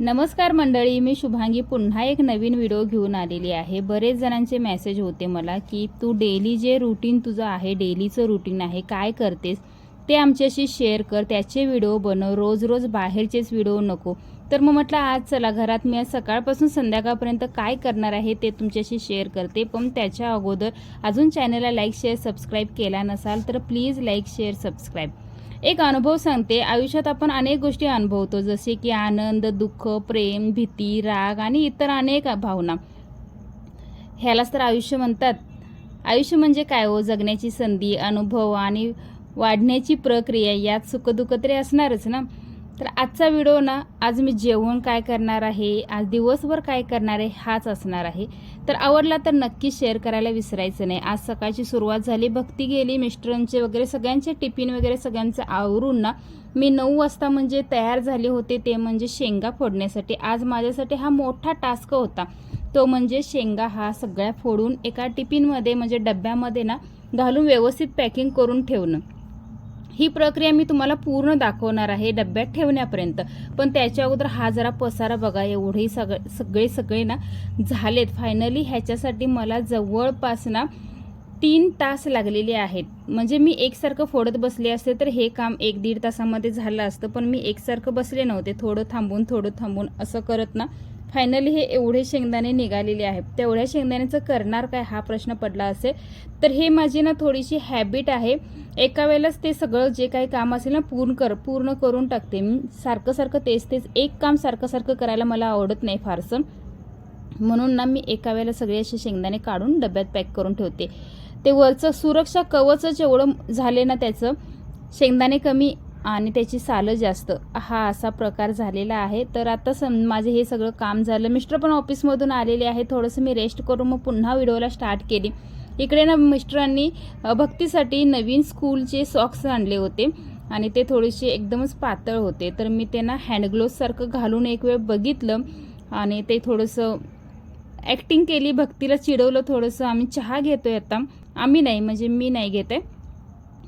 नमस्कार मंडळी मी शुभांगी. पुन्हा एक नवीन व्हिडिओ घेऊन आलेली आहे. बरेच जणांचे मेसेज होते मला की तू डेली जे रुटीन तुझं आहे डेलीचं रुटीन आहे काय करतेस ते आमच्याशी शेअर कर. त्याचे व्हिडिओ बनव. रोज रोज बाहेरचेच व्हिडिओ नको. तर मग म्हटलं आज चला घरात मी आज सकाळपासून संध्याकाळपर्यंत काय करणार आहे ते तुमच्याशी शेअर करते. पण त्याच्या अगोदर अजून चॅनलला लाईक शेअर सबस्क्राईब केला नसाल तर प्लीज लाईक शेअर सबस्क्राईब एक अनुभव सांगते. आयुष्यात आपण अनेक गोष्टी अनुभवतो. जसे की आनंद दुःख प्रेम भीती राग आणि इतर अनेक भावना. ह्यालाच तर आयुष्य म्हणतात. आयुष्य म्हणजे काय हो? जगण्याची संधी अनुभव आणि वाढण्याची प्रक्रिया. यात सुखदुःख तरी असणारच ना? तर आजचा व्हिडिओ ना आज मी जेवण काय करणार आहे आज दिवसभर काय करणार आहे हाच असणार आहे. तर आवडला तर नक्की शेअर करायला विसरायचं नाही. आज सकाळची सुरुवात झाली भक्ती गेली मिस्टरांचे वगैरे सगळ्यांचे टिफिन वगैरे सगळ्यांचं आवरून ना मी नऊ वाजता म्हणजे तयार झाले होते ते म्हणजे शेंगा फोडण्यासाठी. आज माझ्यासाठी हा मोठा टास्क होता. तो म्हणजे शेंगा हा सगळ्या फोडून एका टिफिनमध्ये म्हणजे डब्यामध्ये ना घालून व्यवस्थित पॅकिंग करून ठेवणं. ही प्रक्रिया मी तुम्हाला पूर्ण दाखवणार आहे डब्यात ठेवण्यापर्यंत. पण त्याच्या अगोदर हा जरा पसारा बघा एवढे सगळे सगळे सगळे ना झालेत. फायनली ह्याच्यासाठी मला जवळपास ना तीन तास लागलेले आहेत. म्हणजे मी एकसारखं फोडत बसले असते तर हे काम एक दीड तासामध्ये झालं असतं पण मी एकसारखं बसले नव्हते. थोडं थांबून थोडं थांबून असं करत ना फायनली हे एवढे शेंगदाणे निघालेले आहेत. तेवढ्या शेंगदाण्याचं करणार काय हा प्रश्न पडला असेल. तर हे माझी ना थोडीशी हॅबिट आहे. एका वेळेलाच ते सगळं जे काही काम असेल ना पूर्ण कर पूर्ण करून टाकते. मी सारखं सारखं तेच तेच एक काम सारखं सारखं करायला मला आवडत नाही फारसं. म्हणून ना मी एका वेळेला सगळे असे शेंगदाणे काढून डब्यात पॅक करून ठेवते. ते वरचं सुरक्षा कवचच एवढं झाले ना त्याचं. शेंगदाणे कमी आणि त्याची सालं जास्त. हा असा प्रकार झालेला आहे. तर आता सम माझे हे सगळं काम झालं. मिस्टर पण ऑफिसमधून आलेले आहे थोडंसं मी रेस्ट करून मग पुन्हा व्हिडिओला स्टार्ट केली. इकडे ना मिस्टरांनी भक्तीसाठी नवीन स्कूलचे सॉक्स आणले होते. आणि ते थोडेसे एकदमच पातळ होते. तर मी त्यांना हँडग्लोव्हसारखं घालून एक वेळ बघितलं. आणि ते थोडंसं ॲक्टिंग केली. भक्तीला चिडवलं थोडंसं. आम्ही चहा घेतोय आता. आम्ही नाही म्हणजे मी नाही घेते.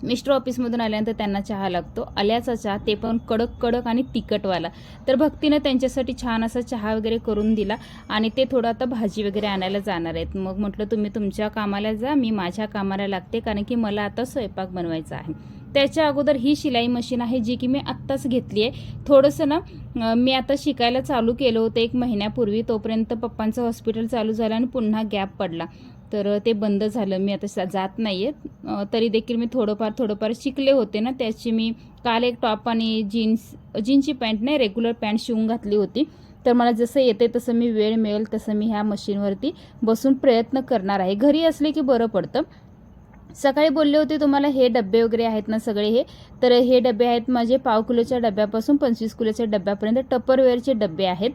मिस्टर ऑफिसमधून आल्यानंतर त्यांना चहा लागतो. आल्याचा चहा ते पण कडक कडक आणि तिखटवाला. तर भक्तीनं त्यांच्यासाठी छान असा चहा वगैरे करून दिला आणि ते थोडं आता भाजी वगैरे आणायला जाणार आहेत. मग म्हटलं तुम्ही तुमच्या कामाला जा मी माझ्या कामाला लागते कारण की मला आता स्वयंपाक बनवायचा आहे. त्याच्या अगोदर ही शिलाई मशीन आहे जी की मी आत्ताच घेतली आहे. थोडंसं ना मी आता शिकायला चालू केलं होतं एक महिन्यापूर्वी. तोपर्यंत पप्पांचं हॉस्पिटल चालू झालं आणि पुन्हा गॅप पडला. तर ते बंद झालं. मी आता सा- जात नाही आहेत तरी देखील मी थोडंफार थोडंफार शिकले होते ना. त्याची मी काल एक टॉप आणि जीन्स जीन्सची पॅन्ट नाही रेग्युलर पॅन्ट शिवून घातली होती. तर मला जसं येते तसं मी वेळ मिळेल तसं मी ह्या मशीनवरती बसून प्रयत्न करणार आहे. घरी असले की बरं पडतं. सकाळी बोलले होते तुम्हाला हे डबे वगैरे आहेत ना सगळे हे? तर हे डबे आहेत माझे पाव किलोच्या डब्यापासून पंचवीस किलोच्या डब्यापर्यंत. टप्परवेअरचे डबे आहेत.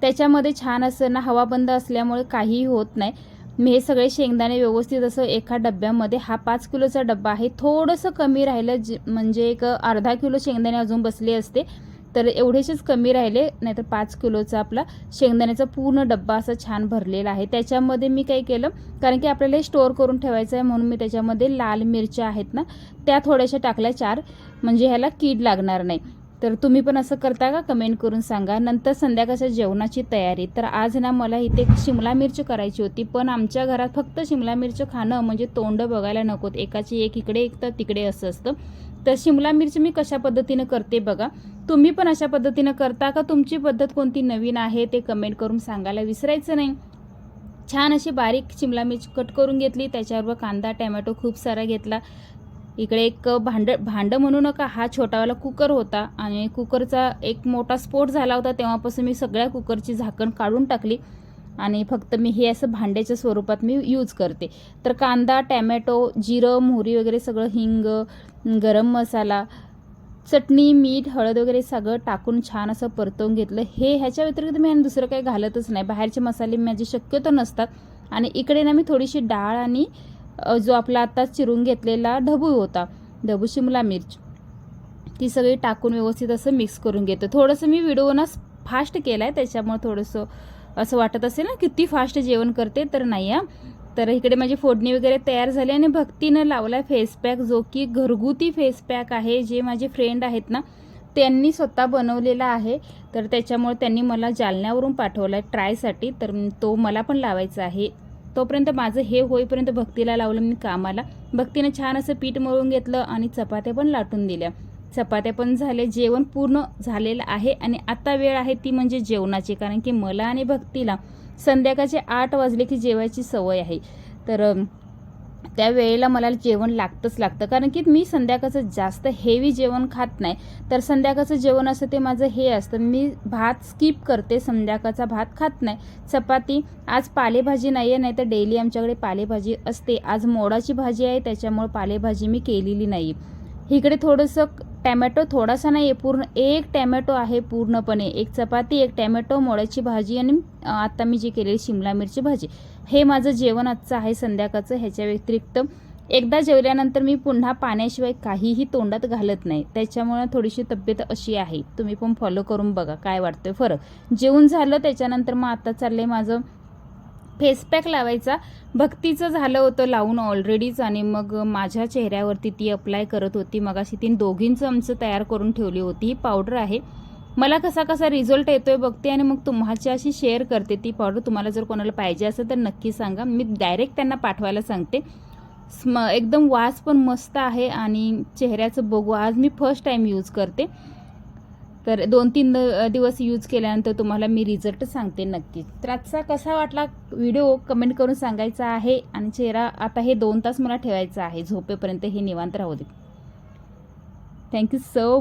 त्याच्यामध्ये छान असं ना हवा बंद असल्यामुळे काहीही होत नाही. मी हे सगळे शेंगदाणे व्यवस्थित असं एका डब्यामध्ये हा पाच किलोचा डब्बा आहे. थोडंसं कमी राहिलं जे म्हणजे एक अर्धा किलो शेंगदाणे अजून बसले असते तर एवढेसेच कमी राहिले नाहीतर पाच किलोचा आपला शेंगदाण्याचा पूर्ण डब्बा असा छान भरलेला आहे. त्याच्यामध्ये मी काय केलं कारण की आपल्याला हे स्टोअर करून ठेवायचं आहे म्हणून मी त्याच्यामध्ये लाल मिरच्या आहेत ना त्या थोड्याशा टाकल्या चार. म्हणजे ह्याला कीड लागणार नाही. तर तुम्ही पण असं करता का? कमेंट करून सांगा. नंतर संध्याकाळच्या जेवणाची तयारी. तर आज ना मला इथे शिमला मिरची करायची होती पण आमच्या घरात फक्त शिमला मिरची खाणं म्हणजे तोंड बघायला नकोत. एकाची एक इकडे एक तर तिकडे असं असतं. तर शिमला मिरची मी कशा पद्धतीनं करते बघा. तुम्ही पण अशा पद्धतीनं करता का? तुमची पद्धत कोणती नवीन आहे ते कमेंट करून सांगायला विसरायचं नाही. छान अशी बारीक शिमला मिरची कट करून घेतली. त्याच्याबरोबर कांदा टॅमॅटो खूप सारा घेतला. इकडे एक भांड भांडं म्हणू नका हा छोटावाला कुकर होता आणि कुकरचा एक मोठा स्फोट झाला होता. तेव्हापासून मी सगळ्या कुकरची झाकण काढून टाकली आणि फक्त मी हे असं भांड्याच्या स्वरूपात मी यूज करते. तर कांदा टॅमॅटो जिरं मोहरी वगैरे सगळं हिंग गरम मसाला चटणी मीठ हळद वगैरे सगळं टाकून छान असं परतवून घेतलं. हे ह्याच्या व्यतिरिक्त मी आणि दुसरं काही घालतच नाही. बाहेरचे मसाले माझे शक्यतो नसतात आणि इकडे ना मी थोडीशी डाळ आणि जो आपला आत्ताच चिरून घेतलेला ढबू होता ढबू शिमला मिर्च. ती सगळी टाकून व्यवस्थित असं मिक्स करून घेतो. थोडंसं मी व्हिडिओ ना फास्ट केला आहे त्याच्यामुळे थोडंसं असं वाटत असेल ना किती फास्ट जेवण करते तर नाही आहे तर इकडे माझी फोडणी वगैरे तयार झाली आणि भक्तीनं लावला फेस पॅक जो की घरगुती फेस पॅक आहे जे माझे फ्रेंड आहेत ना त्यांनी स्वतः बनवलेला आहे. तर त्याच्यामुळे त्यांनी मला जालन्यावरून पाठवला आहे ट्रायसाठी तर तो मला पण लावायचा आहे. तोपर्यंत माझं हे होईपर्यंत भक्तीला लावलं मी कामाला. भक्तीनं छान असं पीठ मळून घेतलं आणि चपात्या पण लाटून दिल्या. चपात्या पण झाले जेवण पूर्ण झालेलं आहे आणि आत्ता वेळ आहे ती म्हणजे जेवणाची. कारण की मला आणि भक्तीला संध्याकाळचे आठ वाजले की जेवायची सवय आहे. तर त्या वेळेला मला जेवण लागतंच लागतं. कारण की मी संध्याकाळचं जास्त हेवी जेवण खात नाही. तर संध्याकाळचं जेवण असं ते माझं हे असतं. मी भात स्किप करते संध्याकाळचा भात खात नाही. चपाती आज पालेभाजी नाही आहे नाही तर डेली आमच्याकडे पालेभाजी असते. आज मोडाची भाजी आहे त्याच्यामुळे पालेभाजी मी केलेली नाही इकडे थोडंसं टॅमॅटो थोडासा नाही आहे पूर्ण एक टॅमॅटो आहे पूर्णपणे. एक चपाती एक टॅमॅटो मोडाची भाजी आणि आत्ता मी जी केलेली शिमला मिरची भाजी. हे माझं जेवण आजचं आहे संध्याकाळचं ह्याच्या व्यतिरिक्त एकदा जेवल्यानंतर मी पुन्हा पाण्याशिवाय काहीही तोंडात घालत नाही. त्याच्यामुळे थोडीशी तब्येत अशी आहे. तुम्ही पण फॉलो करून बघा काय वाटतोय फरक. जेवण झालं त्याच्यानंतर मग आता चाललंय माझं फेस पॅक लावायचा. भक्तीचं झालं होतं लावून ऑलरेडीच आणि मग माझ्या चेहऱ्यावरती ती अप्लाय करत होती. मग अशी तीन दोघींचं आमचं तयार करून ठेवली होती. ही पावडर आहे. मला कसा कसा रिझल्ट येतोय बघते आणि मग तुम्हाच्याशी शेअर करते ती पावडर. तुम्हाला जर कोणाला पाहिजे असेल तर नक्की सांगा. मी डायरेक्ट त्यांना पाठवायला सांगते. स्म एकदम वास पण मस्त आहे आणि चेहऱ्याचं बघू. आज मी फर्स्ट टाईम यूज करते. तर दोन तीन दिवस यूज केल्यानंतर तुम्हाला मी रिझल्ट सांगते नक्कीच. तर आजचा कसा वाटला व्हिडिओ कमेंट करून सांगायचा आहे आणि चेहरा आता हे दोन तास मला ठेवायचा आहे. झोपेपर्यंत हे निवांत राहू दे. Thank you so